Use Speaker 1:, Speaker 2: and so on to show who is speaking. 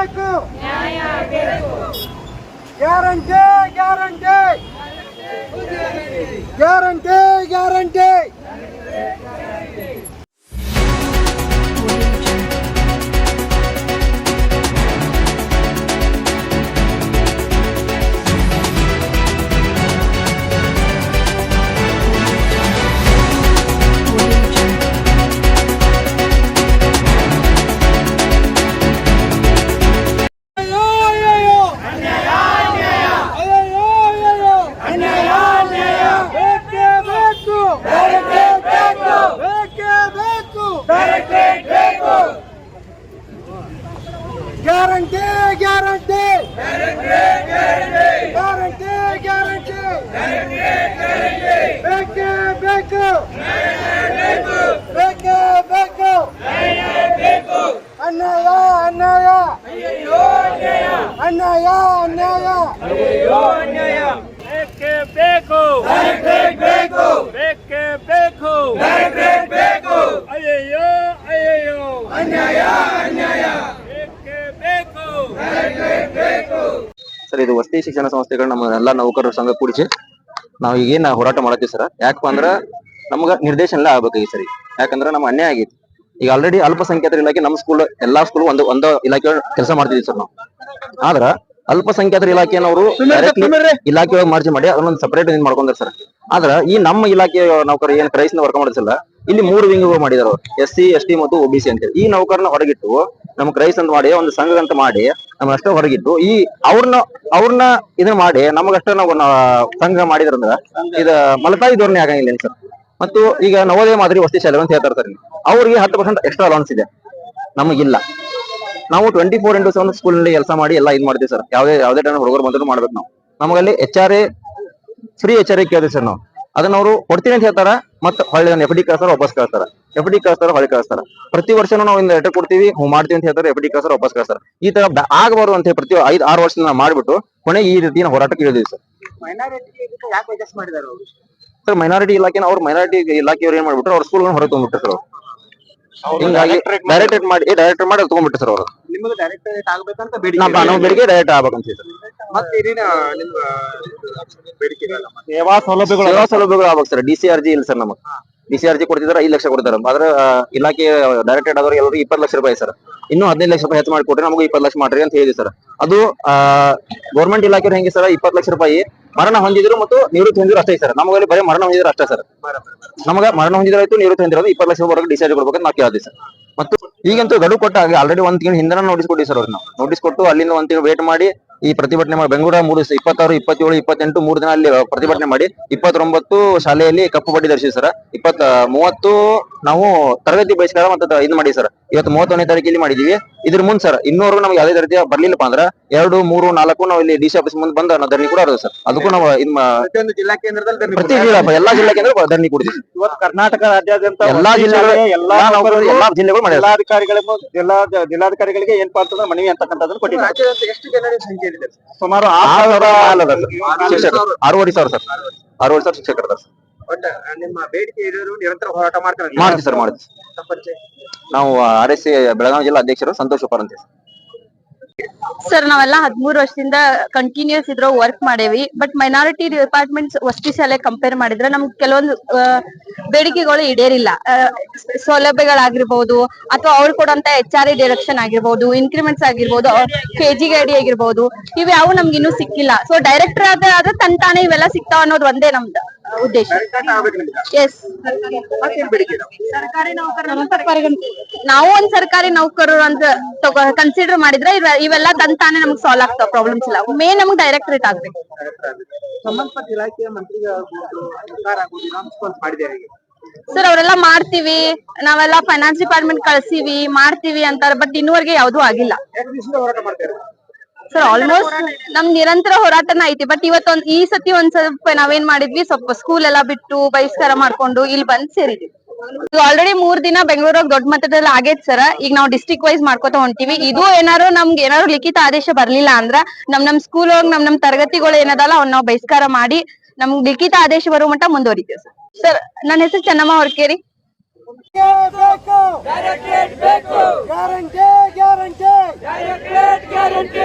Speaker 1: ಬೇಕೇ
Speaker 2: ಬೇಕು guarantee guarantee. Guarantee guarantee. Guarantee guarantee guarantee guarantee ಬೇಕೇ ಬೇಕು ಬೇಕೇ ಬೇಕು ಅನ್ಯಾಯ ಅನ್ಯಾಯ ಅನ್ಯಾಯ ಅನ್ಯಾಯ
Speaker 1: ಬೇಕೇ ಬೇಕು
Speaker 2: ಬೇಕು
Speaker 1: ಬೇಕೇ ಬೇಕು
Speaker 2: ಬೇಕು
Speaker 1: ಅಯ್ಯಯ್ಯೋ ಅಯ್ಯಯ್ಯೋ
Speaker 2: ಅನ್ಯಾಯ ಅನ್ಯಾಯ
Speaker 3: ಸರ್ ಇದು ವಸತಿ ಶಿಕ್ಷಣ ಸಂಸ್ಥೆಗಳು ನಮ್ಮ ಎಲ್ಲಾ ನೌಕರರ ಸಂಘ ಕೂಡಿಸಿ ನಾವು ಈಗೇನ್ ಹೋರಾಟ ಮಾಡತ್ತೀವಿ ಸರ್. ಯಾಕಪ್ಪ ಅಂದ್ರ ನಮ್ಗ ನಿರ್ದೇಶನ ಈ ಸರಿ. ಯಾಕಂದ್ರ ನಮ್ಮ ಅನ್ಯಾಯ ಆಗೈತಿ. ಈಗ ಆಲ್ರೆಡಿ ಅಲ್ಪಸಂಖ್ಯಾತರ ಇಲಾಖೆ ನಮ್ಮ ಸ್ಕೂಲ್ ಎಲ್ಲಾ ಸ್ಕೂಲ್ ಒಂದು ಒಂದ ಇಲಾಖೆ ಕೆಲಸ ಮಾಡ್ತಿದ್ವಿ ಸರ್ ನಾವು. ಆದ್ರ ಅಲ್ಪಸಂಖ್ಯಾತರ ಇಲಾಖೆನವರು ಇಲಾಖೆ ಒಳಗೆ ಮಾರ್ಜಿ ಮಾಡಿ ಅದನ್ನೊಂದು ಸಪರೇಟ್ ಏನ್ ಮಾಡ್ಕೊಂಡ್ರ ಸರ್. ಆದ್ರ ಈ ನಮ್ಮ ಇಲಾಖೆ ನೌಕರ ಏನ್ನ ವರ್ಕ್ ಮಾಡಿಸಲ್ಲ ಇಲ್ಲಿ ಮೂರು ವಿಂಗ್ಗಳು ಮಾಡಿದಾರ ಎಸ್ ಸಿ ಎಸ್ ಟಿ ಮತ್ತು ಒ ಬಿ ಸಿ ಅಂತೇಳಿ. ಈ ನೌಕರನ ಹೊರಗಿಟ್ಟು ನಮ್ಮ ಕ್ರೈಸ್ ಅಂತ ಮಾಡಿ, ಒಂದು ಸಂಘ ಅಂತ ಮಾಡಿ ನಮ್ ಅಷ್ಟೇ ಹೊರಗಿದ್ದು. ಈ ಅವ್ರನ್ನ ಅವ್ರನ್ನ ಇದನ್ನ ಮಾಡಿ ನಮಗಷ್ಟೇ ನಾವು ಸಂಘ ಮಾಡಿದ್ರಂದ್ರ ಇದ ಮಲತಾಯಿ ಧೋರಣೆ ಆಗಂಗಿಲ್ಲ ಸರ್? ಮತ್ತು ಈಗ ನವೋದಯ ಮಾದರಿ ವಸತಿ ಶಾಲೆ ಅಂತ ಹೇಳ್ತಾ ಇರ್ತಾರೆ. ಅವ್ರಿಗೆ ಹತ್ತು ಪರ್ಸೆಂಟ್ ಎಕ್ಸ್ಟ್ರಾ ಅಲೌನ್ಸ್ ಇದೆ. ನಮಗಿಲ್ಲ. ನಾವು ಟ್ವೆಂಟಿ ಫೋರ್ ಇಂಟು ಸೆವೆನ್ ಸ್ಕೂಲ್ನಲ್ಲಿ ಕೆಲಸ ಮಾಡಿ ಎಲ್ಲ ಇದು ಮಾಡ್ತೀವಿ ಸರ್. ಯಾವ್ದೇ ಯಾವ್ದೇ ಟೈಮ್ ಹುಡುಗರು ಬಂದ್ರು ಮಾಡ್ಬೇಕು ನಾವು. ನಮಗಲ್ಲಿ H R A free H R A ಕೇಳಿದ್ವಿ ಸರ್ ನಾವು. ಅದನ್ನ ಅವರು ಕೊಡ್ತೀನಿ ಅಂತ ಹೇಳ್ತಾರ, ಮತ್ತೆ ಹೊಳ್ಳಿ ಎಫ್ ಡಿ ವಾಪಸ್ ಕಳ್ಸ್ತಾರ. ಎಫ್ ಡಿ ಕಳಿಸ್ತಾರ ಹೊಳೆ ಕಳಿಸ್ತಾರ. ಪ್ರತಿ ವರ್ಷನೂ ನಾವು ಇಂದ ಲೆಟರ್ ಕೊಡ್ತೀವಿ ಹ್ಞೂ ಮಾಡ್ತೀವಿ ಅಂತ ಹೇಳ್ತಾರೆ ಎಫ್ ಡಿ ಕಳ್ಸಾರ ವಾಪಸ್ ಕಳಿಸ್ತಾರ. ಈ ತರ ಆಗಬಾರದು ಅಂತ ಹೇಳಿ ಪ್ರತಿ ಐದು ಆರು ವರ್ಷದಿಂದ ಮಾಡಿಬಿಟ್ಟು ಮಾಡ್ಬಿಟ್ಟು ಕೊನೆ ಈ ರೀತಿಯ ಹೋರಾಟಕ್ಕೆ ಇಳಿದೀವಿ ಸರ್.
Speaker 2: ಮಾಡಿದಾರೆ
Speaker 3: ಸರ್ ಮೈನಾರಿಟಿ ಇಲಾಖೆನ ಅವ್ರ ಮೈನಾರಿಟಿ ಇಲಾಖೆಯವ್ರು ಏನ್ ಮಾಡ್ಬಿಟ್ರು ಅವ್ರ ಸ್ಕೂಲ್ ಹೊರಗೆ ತಗೊಂಡ್ಬಿಟ್ಟು ಸರ್ ಹಿಂಗಾಗಿ ಡೈರೆಕ್ಟ್ ಮಾಡಿ ಡೈರೆಕ್ಟರ್ ಮಾಡಿ ತಗೊಂಡ್ಬಿಟ್ಟು ಸರ್ ಅವರು. ನಾವು ಬೆಳಿಗ್ಗೆ ಡೈರೆಕ್ಟ್ ಆಗ್ಬೇಕಂತ ಸರ್.
Speaker 2: ಮತ್ತೆ ಇದೇನ ನಿಮ್ಮ ಬೇಡಿಕೆ
Speaker 1: ಸೇವಾ ಸೌಲಭ್ಯಗಳು
Speaker 3: ಸೇವಾ ಸೌಲಭ್ಯಗಳು ಆಗ್ಬೇಕು sir D C R G ಇಲ್ಲ ಸರ್ ನಮಗೆ. ಡಿ ಸಿ ಆರ್ ಜಿ ಕೊಡ್ತಿದಾರೆ, ಐದು ಲಕ್ಷ ಕೊಡ್ತಾರೆ. ಆದ್ರೆ ಇಲಾಖೆ ಡೈರೆಕ್ಟೆಡ್ ಆದವರು ಎಲ್ಲರೂ ಇಪ್ಪತ್ತು ಲಕ್ಷ ರೂಪಾಯಿ ಸರ್. ಇನ್ನು ಹದಿನೈದು ಲಕ್ಷ ರೂಪಾಯಿ ಹೆಚ್ಚು ಮಾಡಿ ಕೊಟ್ರೆ ನಮಗೆ ಇಪ್ಪತ್ತು ಲಕ್ಷ ಮಾಡ್ರಿ ಅಂತ ಹೇಳಿ ಸರ್. ಅದು ಗೌರ್ಮೆಂಟ್ ಇಲಾಖೆ ಹೆಂಗೆ ಸರ್, ಇಪ್ಪತ್ತು ಲಕ್ಷ ರೂಪಾಯಿ ಮರಣ ಹೊಂದಿದ್ರು ಮತ್ತು ನಿವೃತ್ತಿ ಹೊಂದಿದ್ರು ಅಷ್ಟೇ ಸರ್. ನಮಗೆ ಬರೀ ಮರಣ ಹೊಂದಿದ್ರು ಅಷ್ಟೇ ಸರ್. ನಮಗ ಮರಣ ಹೊಂದಿದ್ರಾಯ್ತು ನಿವೃತ್ತಿ ಹೊಂದಿರೋದು ಇಪ್ಪತ್ತು ಲಕ್ಷ ರೂಪಾಯಿ ಡಿಸೈಡ್ ಕೊಡ್ಬೇಕಂತ ನಾವು ಕೇಳಿದೆ ಸರ್. ಮತ್ತು ಈಗಂತೂ ಗಡುವು ಕೊಟ್ಟಾಗ ಆಲ್ರೆಡಿ ಒಂದ್ ತಿಂಗಳ ಹಿಂದೆ ನೋಟಿಸ್ ಕೊಟ್ಟಿ ಸರ್ ಅವ್ರನ್ನ ನೋಟಿಸ್ ಕೊಟ್ಟು ಅಲ್ಲಿಂದ ಒಂದ್ ತಿಂಗಳು ವೇಟ್ ಮಾಡಿ ಈ ಪ್ರತಿಭಟನೆ ಮಾಡಿ ಬೆಂಗಳೂರ ಮೂರು ಇಪ್ಪತ್ತಾರು, ಇಪ್ಪತ್ತೇಳು, ಇಪ್ಪತ್ತೆಂಟು ಮೂರು ದಿನ ಅಲ್ಲಿ ಪ್ರತಿಭಟನೆ ಮಾಡಿ ಇಪ್ಪತ್ತೊಂಬತ್ತು ಶಾಲೆಯಲ್ಲಿ ಕಪ್ಪು ಬಡ್ಡಿ ಧರಿಸಿ ಸರ್. ಇಪ್ಪತ್ತ, ಮೂವತ್ತು ನಾವು ತರಗತಿ ಬಹಿಷ್ಕಾರ ಮತ್ತೆ ಇದು ಮಾಡಿ ಸರ್. ಇವತ್ತು ಮೂವತ್ತೊಂದನೇ ತಾರೀಕು ಇಲ್ಲಿ ಮಾಡಿದೀವಿ. ಇದ್ರ ಮುಂದ್ ಸರ್ ಇನ್ನೂರು ನಮ್ಗೆ ಯಾವ್ದೇ ರೀತಿಯ ಬರ್ಲಿಲ್ಲಪ್ಪ ಅಂದ್ರೆ ಎರಡು ಮೂರು ನಾಲ್ಕು ನಾವು ಇಲ್ಲಿ ಡಿಸಿ ಆಫೀಸ್ ಮುಂದೆ ಬಂದ ನಾವು ಧರಣಿ ಕೂಡ ಇರೋದು ಸರ್ ಅದಕ್ಕೂ ನಾವು
Speaker 2: ಪ್ರತಿಯೊಂದು ಜಿಲ್ಲಾ ಕೇಂದ್ರದಲ್ಲಿ
Speaker 3: ಪ್ರತಿ ಜಿಲ್ಲಾ ಎಲ್ಲಾ ಜಿಲ್ಲಾ ಕೇಂದ್ರ ಧರಣಿ ಕೊಡ್ತೀವಿ.
Speaker 1: ಇವತ್ತು ಕರ್ನಾಟಕ ರಾಜ್ಯಾದ್ಯಂತ
Speaker 3: ಎಲ್ಲಾ
Speaker 1: ವಸತಿ
Speaker 3: ಜಿಲ್ಲೆಗಳು
Speaker 1: ಎಲ್ಲಾ
Speaker 3: ಎಲ್ಲಾ ನೌಕರರು ಎಲ್ಲಾ ಜಿಲ್ಲೆಗಳು ಮಾಡ್ಯಾರ
Speaker 1: ಜಿಲ್ಲಾಧಿಕಾರಿಗಳಿಗೂ ಜಿಲ್ಲಾ ಜಿಲ್ಲಾಧಿಕಾರಿಗಳಿಗೆ ಏನ್ ಅಂತಂದ್ರೆ ಮನವಿ ಅಂತಕ್ಕಂಥದ್ದನ್ನು ಕೊಟ್ಟಿದ್ದಾರೆ.
Speaker 2: ರಾಜ್ಯದ ಎಷ್ಟು ಜನರ ಸಂಖ್ಯೆ ಇದೆ
Speaker 1: ಸುಮಾರು
Speaker 3: ಆರು ಸಾವಿರ
Speaker 1: ಸಾವಿರ
Speaker 3: ಅಲ್ಲ ಸರ್ ಶಿಕ್ಷಕರು. ಆರೂವರೆ ಸಾವಿರ. ಸರ್ ಆರೂವರೆ ಸಾವಿರ ಶಿಕ್ಷಕರು ಸರ್
Speaker 2: ಒಟ್ಟ ನಿಮ್ಮ ಬೇಡಿಕೆ ಇರೋರು ನಿರಂತರ ಹೋರಾಟ ಮಾಡ್ತಾರೆ.
Speaker 3: ಮಾಡಿ ಸರ್ ಮಾಡ್ತೀವಿ.
Speaker 2: ತಪ್ಪಚ್ಚೆ.
Speaker 3: ನಾವು ಆರ್ ಎಸ್ ಬೆಳಗಾವಿ ಜಿಲ್ಲಾ ಅಧ್ಯಕ್ಷರು ಸಂತೋಷ್ ಉಪಾರ್ ಅಂತ
Speaker 4: ಸರ್ ನಾವೆಲ್ಲ ಹದ್ಮೂರು ವರ್ಷದಿಂದ ಕಂಟಿನ್ಯೂಸ್ ಇದ್ರ ವರ್ಕ್ ಮಾಡೇವಿ ಬಟ್ ಮೈನಾರಿಟಿ ಡಿಪಾರ್ಟ್ಮೆಂಟ್ ವಸ್ತಿ ಶಾಲೆ ಕಂಪೇರ್ ಮಾಡಿದ್ರೆ ನಮ್ಗೆ ಕೆಲವೊಂದು ಬೇಡಿಕೆಗಳು ಈಡೇರಿಲ್ಲ. ಸೌಲಭ್ಯಗಳಾಗಿರ್ಬಹುದು ಅಥವಾ ಅವ್ರು ಕೊಡುವಂತ ಎಚ್ ಆರ್ ಡೈರೆಕ್ಷನ್ ಆಗಿರ್ಬಹುದು ಇನ್ಕ್ರಿಮೆಂಟ್ಸ್ ಆಗಿರ್ಬಹುದು ಕೆ ಜಿ ಗಾಡಿ ಆಗಿರ್ಬಹುದು ಇವ್ಯಾವು ನಮ್ಗೆ ಇನ್ನೂ ಸಿಕ್ಕಿಲ್ಲ. ಸೊ ಡೈರೆಕ್ಟರ್ ಆದ ಆದ್ರೆ ತನ್ ತಾನೇ ಇವೆಲ್ಲ ಸಿಗ್ತಾವ ಅನ್ನೋದು ಒಂದೇ ನಮ್ದು. ಉದ್ದೇಶ. ಎಸ್ ನಾವು ಒಂದ್ ಸರ್ಕಾರಿ ನೌಕರರು ಅಂತ ತಗೋ ಕನ್ಸಿಡರ್ ಮಾಡಿದ್ರೆ ಇವ- ಇವೆಲ್ಲ ತನ್ ತಾನೇ ನಮ್ಗೆ ಸಾಲ್ವ್ ಆಗ್ತಾವ ಪ್ರಾಬ್ಲಮ್ಸ್ ಇಲ್ಲ. ಮೇನ್ ನಮ್ಗೆ ಡೈರೆಕ್ಟರೇಟ್ ಆಗ್ಬೇಕು.
Speaker 2: ಆಗ್ಬೇಕು. ಸಂಬಂಧಪಟ್ಟ ಇಲಾಖೆಯ ಮಂತ್ರಿಗಳಾಗ್ಬೋದು ಸರ್ಕಾರ ಆಗೋದು ರೆಸ್ಪಾನ್ಸ್ ಮಾಡಿದ್ದಾರೆ
Speaker 4: ಸರ್ ಅವರೆಲ್ಲ ಮಾಡ್ತೀವಿ. ನಾವೆಲ್ಲ ಫೈನಾನ್ಸ್ ಡಿಪಾರ್ಟ್ಮೆಂಟ್ ಕಳ್ಸಿವಿ ಮಾಡ್ತೀವಿ ಅಂತಾರೆ ಬಟ್ ಇನ್ನುವರೆಗೆ ಯಾವ್ದೂ ಆಗಿಲ್ಲ. ಸರ್ ಆಲ್ಮೋಸ್ಟ್ ನಮ್ ನಿರಂತರ ಹೋರಾಟನ ಐತಿ ಬಟ್ ಇವತ್ತೊಂದ್ ಈ ಸತಿ ಒಂದ್ ಸ್ವಲ್ಪ ನಾವೇನ್ ಮಾಡಿದ್ವಿ ಸ್ವಲ್ಪ ಸ್ಕೂಲ್ ಎಲ್ಲಾ ಬಿಟ್ಟು ಬಹಿಷ್ಕಾರ ಮಾಡ್ಕೊಂಡು ಇಲ್ಲಿ ಬಂದ್ ಸೇರಿದ್ವಿ. ಆಲ್ರೆಡಿ ಮೂರ್ ದಿನ ಬೆಂಗಳೂರಾಗ ದೊಡ್ಡ ಮಟ್ಟದಲ್ಲಿ ಆಗೇತ್ ಸರ್ ಈಗ ನಾವು ಡಿಸ್ಟ್ರಿಕ್ಟ್ ವೈಸ್ ಮಾಡ್ಕೊತ ಹೊಂಟಿವಿ. ಇದು ಏನಾರು ನಮ್ಗೆ ಏನಾರು ಲಿಖಿತ ಆದೇಶ ಬರ್ಲಿಲ್ಲ ಅಂದ್ರ ನಮ್ ನಮ್ ಸ್ಕೂಲ್ ಒಳಗ್ ನಮ್ ನಮ್ ತರಗತಿಗಳು ಏನದಲ್ಲ ಅವ್ನ ನಾವು ಬಹಿಷ್ಕಾರ ಮಾಡಿ ನಮ್ಗ್ ಲಿಖಿತ ಆದೇಶ ಬರೋ ಮಟ್ಟ ಮುಂದುವರಿತೀವಿ ಸರ್. ಸರ್ ನನ್ನ ಹೆಸರು ಚೆನ್ನಮ್ಮ ಹೊರಕೇರಿ.
Speaker 2: ಬೇಕು. Guarantee guarantee guarantee